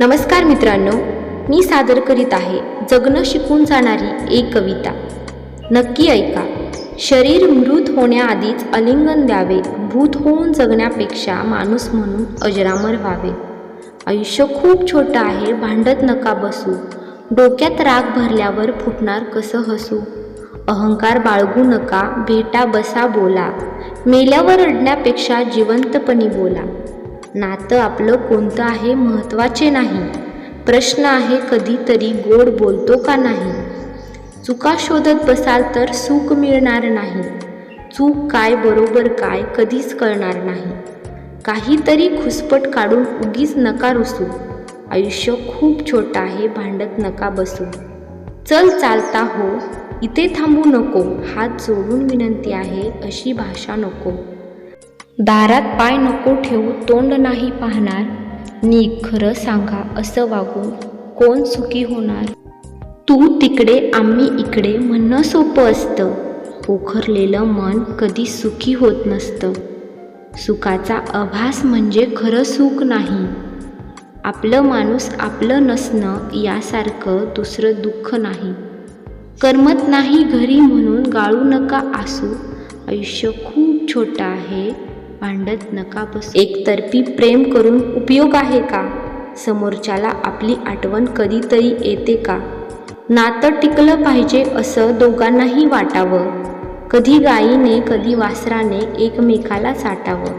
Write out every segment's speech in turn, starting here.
नमस्कार मित्रांनो मी सादर करीत आहे जगणं शिकून जाणारी एक कविता. नक्की ऐका. शरीर मृत होण्याआधीच अलिंगन द्यावे भूत होऊन जगण्यापेक्षा माणूस म्हणून अजरामर व्हावे. आयुष्य खूप छोटं आहे भांडत नका बसू. डोक्यात राग भरल्यावर फुटणार कसं हसू? अहंकार बाळगू नका भेटा बसा बोला. मेल्यावर रडण्यापेक्षा जिवंतपणी बोला. नातं आपलं कोणतं आहे महत्त्वाचे नाही. प्रश्न आहे कधीतरी गोड बोलतो का नाही. चुका शोधत बसाल तर सुख मिळणार नाही. चूक काय बरोबर काय कधीच कळणार नाही. काहीतरी खुसपट काढून उगीच नका रुसू. आयुष्य खूप छोटं आहे भांडत नका बसू. चल चालता हो इथे थांबू नको हात जोडून विनंती आहे अशी भाषा नको. दारात पाय नको ठेवू तोंड नाही पाहणार. नी खरं सांगा असं वागून कोण सुखी होणार? तू तिकडे आम्ही इकडे म्हणणं सोपं असतं. पोखरलेलं मन कधी सुखी होत नसतं. सुखाचा आभास म्हणजे खरं सुख नाही. आपलं माणूस आपलं नसणं यासारखं दुसरं दुःख नाही. करमत नाही घरी म्हणून गाळू नका आसू. आयुष्य खूप छोटं आहे. भांडत नका बस. एकतर्फी प्रेम करून उपयोग आहे का? समोरच्याला आपली आठवण कधीतरी येते का? नातं टिकलं पाहिजे असं दोघांनाही वाटावं. कधी गाईने कधी वासराने एकमेकाला साठावं.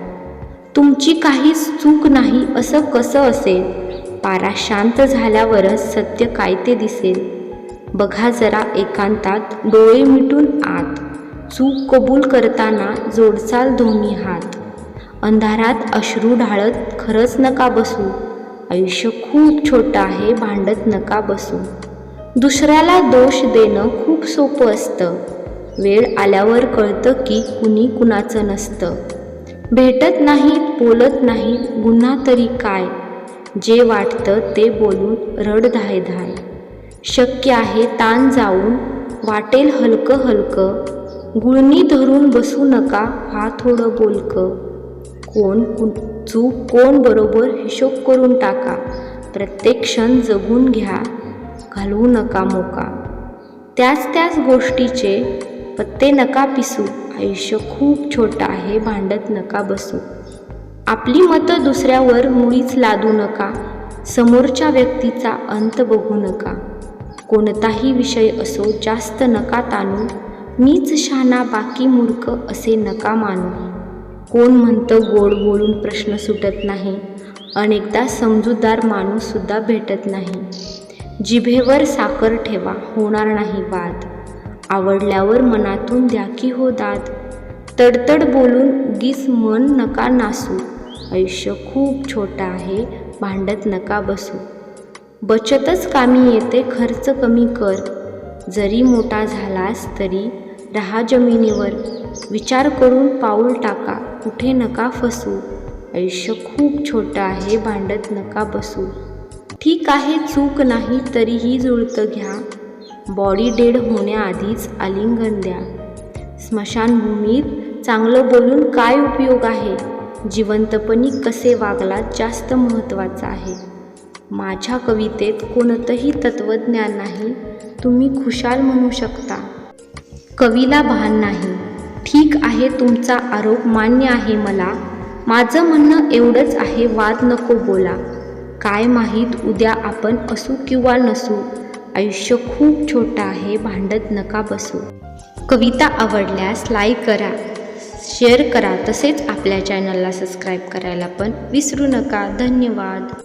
तुमची काहीच चूक नाही असं कसं असेल? पारा शांत झाल्यावरच सत्य काय ते दिसेल. बघा जरा एकांतात डोळे मिटून आत. चूक कबूल करताना जोडचाल दोन्ही हात. अंधारात अश्रू ढाळत खरंच नका बसू. आयुष्य खूप छोटं आहे भांडत नका बसू. दुसऱ्याला दोष देणं खूप सोपं असतं. वेळ आल्यावर कळतं की कुणी कुणाचं नसतं. भेटत नाही बोलत नाही गुन्हा तरी काय? जे वाटतं ते बोलून रड धाय धाय शक्य आहे ताण जाऊन वाटेल हलकं हलकं गुळणी धरून बसू नका हा थोडं बोलकं. कोण चूक कोण बरोबर हिशोब करून टाका. प्रत्येक क्षण जगून घ्या. घालवू नका मोका. त्याच त्याच गोष्टीचे पत्ते नका पिसू. आयुष्य खूप छोटं आहे भांडत नका बसू. आपली मतं दुसऱ्यावर मुळीच लादू नका. समोरच्या व्यक्तीचा अंत बघू नका. कोणताही विषय असो जास्त नका ताणू. मीच शहाणा बाकी मूर्ख असे नका मानू. कोण म्हणतं गोड बोलून प्रश्न सुटत नाही. अनेकदा समजूतदार माणूससुद्धा भेटत नाही. जिभेवर साखर ठेवा होणार नाही वाद. आवडल्यावर मनातून द्या की हो दाद. तडतड बोलून उगीच मन नका नासू. आयुष्य खूप छोटं आहे भांडत नका बसू. बचतच कामी येते खर्च कमी कर. जरी मोठा झालास तरी राहा जमिनीवर. विचार करून पाऊल टाका. कुठे नका फसू. आयुष्य खूप छोटं आहे भांडत नका बसू. ठीक आहे चूक नाही तरीही जुळतं घ्या. बॉडी डेड होण्याआधीच आलिंगन द्या. स्मशानभूमीत चांगलं बोलून काय उपयोग आहे? जिवंतपणी कसे वागलात जास्त महत्त्वाचं आहे. माझ्या कवितेत कोणतंही तत्त्वज्ञान नाही. तुम्ही खुशाल म्हणू शकता. कवीला भान नाही. ठीक आहे तुमचा आरोप मान्य आहे मला. माझं म्हणणं एवढंच आहे वाद नको बोला. काय माहीत उद्या आपण असू किंवा नसू. आयुष्य खूप छोटं आहे भांडत नका बसू. कविता आवडल्यास लाईक करा. शेअर करा. तसेच आपल्या चॅनलला सबस्क्राईब करायला पण विसरू नका. धन्यवाद.